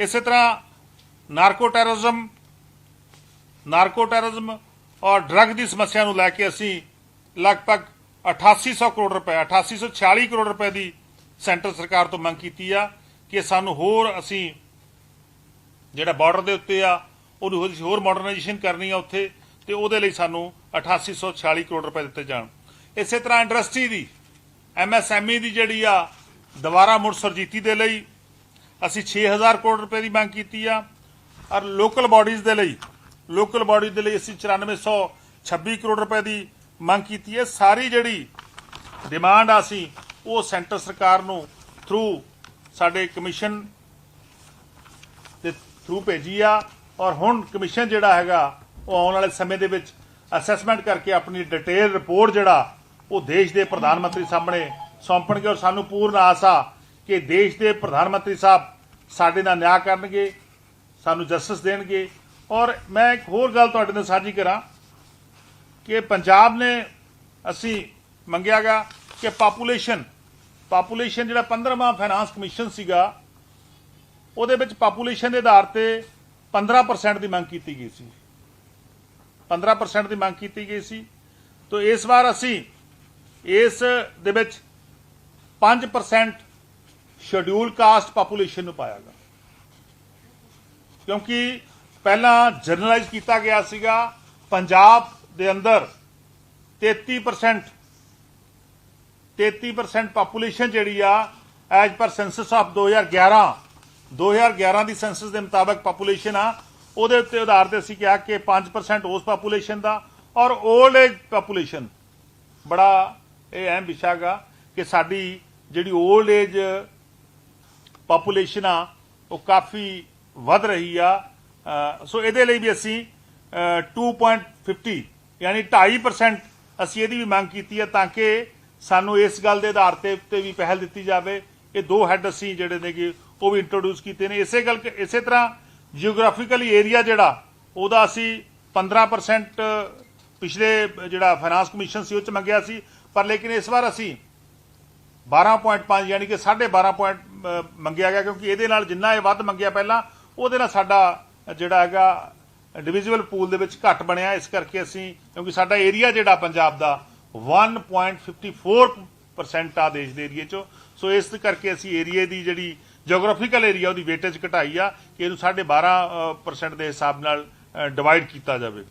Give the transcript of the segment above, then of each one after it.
ਇਸੇ ਤਰ੍ਹਾਂ narco terrorism narco terrorism ਔਰ ਡਰੱਗ ਦੀ ਸਮੱਸਿਆ ਨੂੰ ਲੈ ਕੇ ਅਸੀਂ ਲਗਭਗ 8800 ਕਰੋੜ ਰੁਪਏ 8846 ਕਰੋੜ ਰੁਪਏ ਦੀ ਸੈਂਟਰ ਸਰਕਾਰ ਤੋਂ ਮੰਗ ਕੀਤੀ ਆ ਕਿ ਸਾਨੂੰ ਹੋਰ ਅਸੀਂ ਜਿਹੜਾ ਬਾਰਡਰ ਦੇ ਉੱਤੇ ਆ ਉਹਨੂੰ ਹੋਰ- ਹੋਰ ਮਾਡਰਨਾਈਜੇਸ਼ਨ ਕਰਨੀ ਆ ਉੱਥੇ ਤੇ ਉਹਦੇ ਲਈ ਸਾਨੂੰ 8846 ਕਰੋੜ ਰੁਪਏ ਦਿੱਤੇ ਜਾਣ। ਇਸੇ ਤਰ੍ਹਾਂ ਇੰਡਸਟਰੀ ਦੀ ਐਮਐਸਐਮਈ ਦੀ ਜਿਹੜੀ ਆ, ਦੁਬਾਰਾ ਮੁੜ ਸਰਜੀਤੀ ਦੇ ਲਈ ਅਸੀਂ 6000 ਕਰੋੜ ਰੁਪਏ ਦੀ ਮੰਗ ਕੀਤੀ ਆ। ਔਰ ਲੋਕਲ ਬਾਡੀਜ਼ ਦੇ ਲਈ ਲੋਕਲ ਬਾਡੀ ਦੇ ਲਈ ਅਸੀਂ 9426 ਕਰੋੜ ਰੁਪਏ ਦੀ ਮੰਗ ਕੀਤੀ ਹੈ। ਸਾਰੀ ਜਿਹੜੀ ਡਿਮਾਂਡ ਆ ਅਸੀਂ, ਉਹ ਸੈਂਟਰ ਸਰਕਾਰ ਨੂੰ ਥਰੂ ਸਾਡੇ ਕਮਿਸ਼ਨ ਦੇ ਥਰੂ ਭੇਜੀ ਆ। ਔਰ ਹੁਣ ਕਮਿਸ਼ਨ ਜਿਹੜਾ ਹੈਗਾ, ਉਹ ਆਉਣ ਵਾਲੇ ਸਮੇਂ ਦੇ ਵਿੱਚ ਅਸੈਸਮੈਂਟ ਕਰਕੇ ਆਪਣੀ ਡਿਟੇਲ ਰਿਪੋਰਟ ਜਿਹੜਾ, ਉਹ ਦੇਸ਼ ਦੇ ਪ੍ਰਧਾਨ ਮੰਤਰੀ ਸਾਹਮਣੇ ਸੌਂਪਣਗੇ। ਔਰ ਸਾਨੂੰ ਪੂਰਨ ਆਸ ਆ ਕਿ ਦੇਸ਼ ਦੇ ਪ੍ਰਧਾਨ ਮੰਤਰੀ ਸਾਹਿਬ ਸਾਡੇ ਨਾਲ ਨਿਆਂ ਕਰਨਗੇ, ਸਾਨੂੰ ਜਸਟਿਸ ਦੇਣਗੇ। ਔਰ ਮੈਂ ਇੱਕ ਹੋਰ ਗੱਲ ਤੁਹਾਡੇ ਨਾਲ ਸਾਂਝੀ ਕਰਾਂ ਕਿ ਪੰਜਾਬ ਨੇ ਅਸੀਂ ਮੰਗਿਆਗਾ ਕਿ ਪਾਪੂਲੇਸ਼ਨ ਪਾਪੂਲੇਸ਼ਨ ਜਿਹੜਾ 15ਵਾਂ ਫਾਈਨਾਂਸ ਕਮਿਸ਼ਨ ਸੀਗਾ, ਉਹਦੇ ਵਿੱਚ ਪਾਪੂਲੇਸ਼ਨ ਦੇ ਆਧਾਰ ਤੇ 15% ਦੀ ਮੰਗ ਕੀਤੀ ਗਈ ਸੀ। 15% ਦੀ ਮੰਗ ਕੀਤੀ ਗਈ ਸੀ। ਤੋਂ ਇਸ ਵਾਰ ਅਸੀਂ ਇਸ ਦੇ ਵਿੱਚ 5% ਸ਼ਡਿਊਲ ਕਾਸਟ ਪਾਪੂਲੇਸ਼ਨ ਨੂੰ ਪਾਇਆਗਾ ਕਿਉਂਕਿ ਪਹਿਲਾਂ ਜਨਰਲਾਈਜ਼ ਕੀਤਾ ਗਿਆ ਸੀਗਾ, ਪੰਜਾਬ ਦੇ ਅੰਦਰ 33% 33% ਪਾਪੂਲੇਸ਼ਨ ਜਿਹੜੀ ਆ as per senses of 2011 2011 the senses ਦੇ ਮੁਤਾਬਕ ਪਾਪੂਲੇਸ਼ਨ ਆ, ਉਹਦੇ ਉੱਤੇ ਆਧਾਰ ਤੇ ਅਸੀਂ ਕਿਹਾ ਕਿ 5% ਉਸ ਪਾਪੂਲੇਸ਼ਨ ਦਾ, ਔਰ 올ਡ ਏਜ ਪਾਪੂਲੇਸ਼ਨ। ਬੜਾ ਇਹ ਅਹਿਮ ਵਿਸ਼ਾ ਗਾ ਕਿ ਸਾਡੀ ਜਿਹੜੀ 올ਡ ਏਜ ਪਾਪੂਲੇਸ਼ਨ ਆ ਉਹ ਕਾਫੀ ਵੱਧ ਰਹੀ ਆ। ਸੋ ਇਹਦੇ ਲਈ ਵੀ ਅਸੀਂ ਅ, 2.50 ਯਾਨੀ 2.5% ਅਸੀਂ ਇਹਦੀ ਵੀ ਮੰਗ ਕੀਤੀ ਹੈ ਤਾਂ ਕਿ ਸਾਨੂੰ ਇਸ ਗੱਲ ਦੇ ਆਧਾਰ ਤੇ ਉੱਤੇ ਵੀ ਪਹਿਲ ਦਿੱਤੀ ਜਾਵੇ। ਇਹ ਦੋ ਹੈੱਡ ਅਸੀਂ ਜਿਹੜੇ ਨੇ ਕਿ ਉਹ ਵੀ ਇੰਟਰੋਡਿਊਸ ਕੀਤੇ ਨੇ। ਇਸੇ ਗੱਲ ਇਸੇ ਤਰ੍ਹਾਂ ਜੀਓਗ੍ਰਾਫੀਕਲੀ ਏਰੀਆ ਜਿਹੜਾ ਉਹਦਾ ਅਸੀਂ 15% ਪਿਛਲੇ ਜਿਹੜਾ ਫਾਈਨਾਂਸ ਕਮਿਸ਼ਨ ਸੀ ਉਹ ਚ ਮੰਗਿਆ ਸੀ। ਪਰ ਲੇਕਿਨ ਇਸ ਵਾਰ ਅਸੀਂ 12.5 ਯਾਨੀ ਕਿ 12.5 ਪੁਆਇੰਟ ਮੰਗਿਆ ਗਿਆ ਕਿਉਂਕਿ ਇਹਦੇ ਨਾਲ ਜਿੰਨਾ ਇਹ ਵੱਧ ਮੰਗਿਆ ਪਹਿਲਾਂ, ਉਹਦੇ ਨਾਲ ਸਾਡਾ ਜਿਹੜਾ ਹੈਗਾ ਡਿਵੀਜ਼ੀਬਲ ਪੂਲ ਦੇ ਵਿੱਚ ਘੱਟ ਬਣਿਆ। ਇਸ ਕਰਕੇ ਅਸੀਂ, ਕਿਉਂਕਿ ਸਾਡਾ ਏਰੀਆ ਜਿਹੜਾ ਪੰਜਾਬ ਦਾ 1.54% ਆ ਦੇਸ਼ ਦੇ ਏਰੀਏ ਚੋਂ। ਸੋ ਇਸ ਕਰਕੇ ਅਸੀਂ ਏਰੀਏ ਦੀ ਜਿਹੜੀ ਜੀਓਗ੍ਰਾਫੀਕਲ ਏਰੀਆ ਉਹਦੀ ਵੇਟੇਜ ਘਟਾਈ ਆ ਕਿ ਇਹਨੂੰ 12.5% ਦੇ ਹਿਸਾਬ ਨਾਲ ਡਿਵਾਈਡ ਕੀਤਾ ਜਾਵੇ।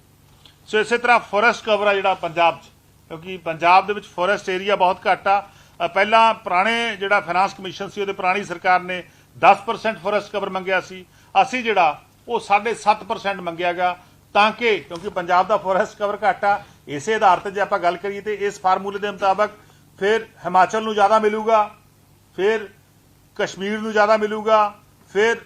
ਸੋ ਇਸੇ ਤਰ੍ਹਾਂ ਫੋਰੈਸਟ ਕਵਰ ਆ ਜਿਹੜਾ ਪੰਜਾਬ 'ਚ। ਕਿਉਂਕਿ ਪੰਜਾਬ ਦੇ ਵਿੱਚ ਫੋਰੈਸਟ ਏਰੀਆ ਬਹੁਤ ਘੱਟ ਆ। ਪਹਿਲਾਂ ਪੁਰਾਣੇ ਜਿਹੜਾ ਫਾਈਨਾਂਸ ਕਮਿਸ਼ਨ ਸੀ, ਉਹਦੇ ਪੁਰਾਣੀ ਸਰਕਾਰ ਨੇ 10% ਫੋਰੈਸਟ ਕਵਰ ਮੰਗਿਆ ਸੀ। ਅਸੀਂ ਜਿਹੜਾ, ਉਹ 7.5% ਮੰਗਿਆਗਾ ਤਾਂ ਕਿ, ਕਿਉਂਕਿ ਪੰਜਾਬ ਦਾ ਫੋਰੈਸਟ ਕਵਰ ਘੱਟ ਆ, ਇਸੇ ਆਧਾਰ ਤੇ ਜੇ ਆਪਾਂ ਗੱਲ ਕਰੀਏ ਤੇ ਇਸ ਫਾਰਮੂਲੇ ਦੇ ਮੁਤਾਬਕ ਫਿਰ ਹਿਮਾਚਲ ਨੂੰ ਜ਼ਿਆਦਾ ਮਿਲੂਗਾ, ਫਿਰ ਕਸ਼ਮੀਰ ਨੂੰ ਜ਼ਿਆਦਾ ਮਿਲੂਗਾ, ਫਿਰ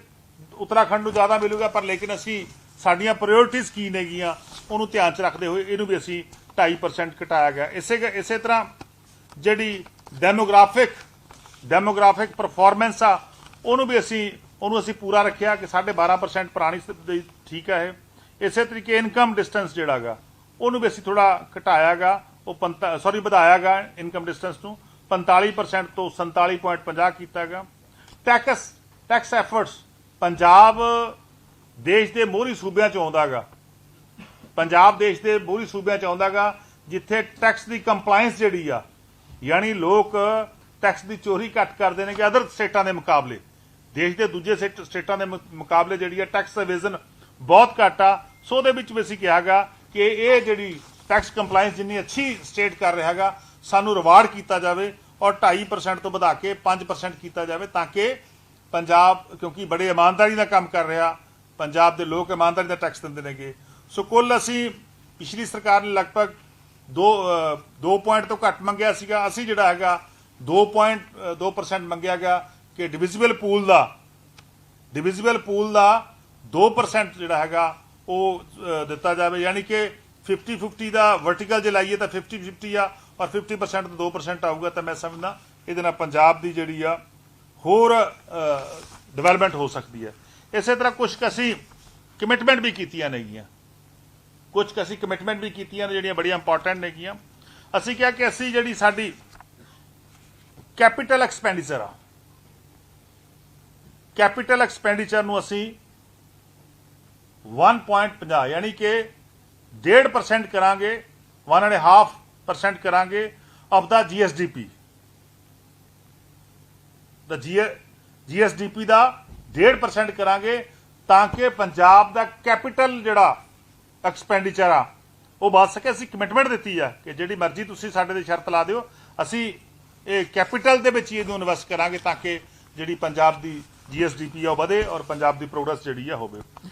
ਉੱਤਰਾਖੰਡ ਨੂੰ ਜ਼ਿਆਦਾ ਮਿਲੂਗਾ, ਪਰ ਲੇਕਿਨ ਅਸੀਂ ਸਾਡੀਆਂ ਪ੍ਰਾਇੋਰਟੀਜ਼ ਕੀ ਨੇਗੀਆਂ, ਉਹਨੂੰ ਧਿਆਨ 'ਚ ਰੱਖਦੇ ਹੋਏ ਇਹਨੂੰ ਵੀ ਅਸੀਂ 2.5% ਘਟਾਇਆ ਗਿਆ। ਇਸੇ ਇਸੇ ਤਰ੍ਹਾਂ ਜਿਹੜੀ ਡੈਮੋਗ੍ਰਾਫਿਕ ਡੈਮੋਗ੍ਰਾਫਿਕ ਪਰਫਾਰਮੈਂਸ ਆ, ਉਹਨੂੰ ਵੀ ਅਸੀਂ, ਉਹਨੂੰ ਅਸੀਂ ਪੂਰਾ ਰੱਖਿਆ ਕਿ 12.5% ਪੁਰਾਣੀ ਠੀਕ ਹੈ ਇਹ। ਇਸੇ ਤਰੀਕੇ ਇਨਕਮ ਡਿਸਟੈਂਸ ਜਿਹੜਾਗਾ ਉਹਨੂੰ ਵੀ ਅਸੀਂ ਥੋੜਾ ਘਟਾਇਆਗਾ ਉਹ ਸੌਰੀ ਵਧਾਇਆਗਾ ਇਨਕਮ ਡਿਸਟੈਂਸ ਨੂੰ। 45% ਤੋਂ 47.50 ਕੀਤਾਗਾ ਟੈਕਸ ਟੈਕਸ ਐਫਰਟਸ ਪੰਜਾਬ ਦੇਸ਼ ਦੇ ਮੋਹਰੀ ਸੂਬਿਆਂ ਚ ਆਉਂਦਾਗਾ ਪੰਜਾਬ ਦੇਸ਼ ਦੇ ਮੋਹਰੀ ਸੂਬਿਆਂ ਚ ਆਉਂਦਾਗਾ ਜਿੱਥੇ ਟੈਕਸ ਦੀ ਕੰਪਲਾਈਂਸ ਜਿਹੜੀ ਆ ਯਾਨੀ ਲੋਕ ਟੈਕਸ ਦੀ ਚੋਰੀ ਘੱਟ ਕਰਦੇ ਨੇ ਕਿ ਅਦਰ ਸਟੇਟਾਂ ਦੇ ਮੁਕਾਬਲੇ। ਦੇਸ਼ ਦੇ ਦੂਜੇ ਸਟੇਟ- ਸਟੇਟਾਂ ਦੇ ਮੁਕਾਬਲੇ ਜਿਹੜੀ ਆ ਟੈਕਸ ਐਵੇਜ਼ਨ ਬਹੁਤ ਘੱਟ ਆ। ਸੋ ਉਹਦੇ ਵਿੱਚ ਵੀ ਅਸੀਂ ਕਿਹਾਗਾ ਕਿ ਇਹ ਜਿਹੜੀ ਟੈਕਸ ਕੰਪਲਾਈਂਸ ਜਿੰਨੀ ਅੱਛੀ ਸਟੇਟ ਕਰ ਰਿਹਾ ਹੈਗਾ, ਸਾਨੂੰ ਰਿਵਾਰਡ ਕੀਤਾ ਜਾਵੇ ਔਰ 2.5% ਤੋਂ ਵਧਾ ਕੇ 5% ਕੀਤਾ ਜਾਵੇ ਤਾਂ ਕਿ ਪੰਜਾਬ, ਕਿਉਂਕਿ ਬੜੇ ਇਮਾਨਦਾਰੀ ਦਾ ਕੰਮ ਕਰ ਰਿਹਾ, ਪੰਜਾਬ ਦੇ ਲੋਕ ਇਮਾਨਦਾਰੀ ਦਾ ਟੈਕਸ ਦਿੰਦੇ ਨੇਗੇ। ਸੋ ਕੁੱਲ ਅਸੀਂ ਪਿਛਲੀ ਸਰਕਾਰ ਨੇ ਲਗਭਗ 2 2 ਪੁਆਇੰਟ ਤੋਂ ਘੱਟ ਮੰਗਿਆ ਸੀਗਾ। ਅਸੀਂ ਜਿਹੜਾ ਹੈਗਾ 2.2% ਮੰਗਿਆ ਗਿਆ ਕਿ ਡਿਵੀਜ਼ੀਬਲ ਪੂਲ ਦਾ ਡਿਵੀਜ਼ੀਬਲ ਪੂਲ ਦਾ 2% ਜਿਹੜਾ ਹੈਗਾ, ਉਹ ਦਿੱਤਾ ਜਾਵੇ। ਯਾਨੀ ਕਿ 50 50 ਦਾ ਵਰਟੀਕਲ ਜੇ ਲਾਈਏ ਤਾਂ 50 50 ਆ ਔਰ 50% ਤੋਂ 2% ਆਊਗਾ ਤਾਂ ਮੈਂ ਸਮਝਦਾ, ਇਹਦੇ ਨਾਲ ਪੰਜਾਬ ਦੀ ਜਿਹੜੀ ਆ, ਹੋਰ ਡਿਵੈਲਪਮੈਂਟ ਹੋ ਸਕਦੀ ਹੈ। ਇਸੇ ਤਰ੍ਹਾਂ ਕੁਝ ਅਸੀਂ ਕਮਿਟਮੈਂਟ ਵੀ ਕੀਤੀਆਂ ਨੇਗੀਆਂ। ਕੁਝ ਅਸੀਂ ਕਮਿਟਮੈਂਟ ਵੀ ਕੀਤੀਆਂ ਨੇ ਜਿਹੜੀਆਂ ਬੜੀਆਂ ਇੰਪੋਰਟੈਂਟ ਨੇਗੀਆਂ ਅਸੀਂ ਕਿਹਾ ਕਿ ਅਸੀਂ ਜਿਹੜੀ ਸਾਡੀ ਕੈਪੀਟਲ ਐਕਸਪੈਂਡੀਚਰ ਆ ਕੈਪੀਟਲ ਐਕਸਪੈਂਡੀਚਰ ਨੂੰ ਅਸੀਂ 1.50 ਯਾਨੀ ਕਿ 1.5% ਕਰਾਂਗੇ 1.5% ਕਰਾਂਗੇ ਆਫ ਦਾ ਜੀਐਸਡੀਪੀ ਦਾ ਜੀਐਸਡੀਪੀ ਦਾ 1.5% ਕਰਾਂਗੇ ਤਾਂ ਕਿ ਪੰਜਾਬ ਦਾ ਕੈਪੀਟਲ ਜਿਹੜਾ ਐਕਸਪੈਂਡੀਚਰ ਆ। ਉਹ ਵੱਧ ਸਕੇ, ਅਸੀਂ ਕਮਿਟਮੈਂਟ ਦਿੱਤੀ ਆ ਕਿ ਜਿਹੜੀ ਮਰਜ਼ੀ ਤੁਸੀਂ ਸਾਡੇ ਤੇ ਸ਼ਰਤ ਲਾ ਦਿਓ, ਅਸੀਂ ਇਹ ਕੈਪੀਟਲ ਦੇ ਵਿੱਚ ਹੀ ਇਹਨੂੰ ਇਨਵੈਸਟ ਕਰਾਂਗੇ ਤਾਂ ਕਿ ਜਿਹੜੀ ਪੰਜਾਬ ਦੀ ਜੀਐਸਡੀਪੀ ਆ ਉਹ ਵਧੇ ਔਰ ਪੰਜਾਬ ਦੀ ਪ੍ਰੋਗਰੈਸ ਜਿਹੜੀ ਆ ਹੋਵੇ।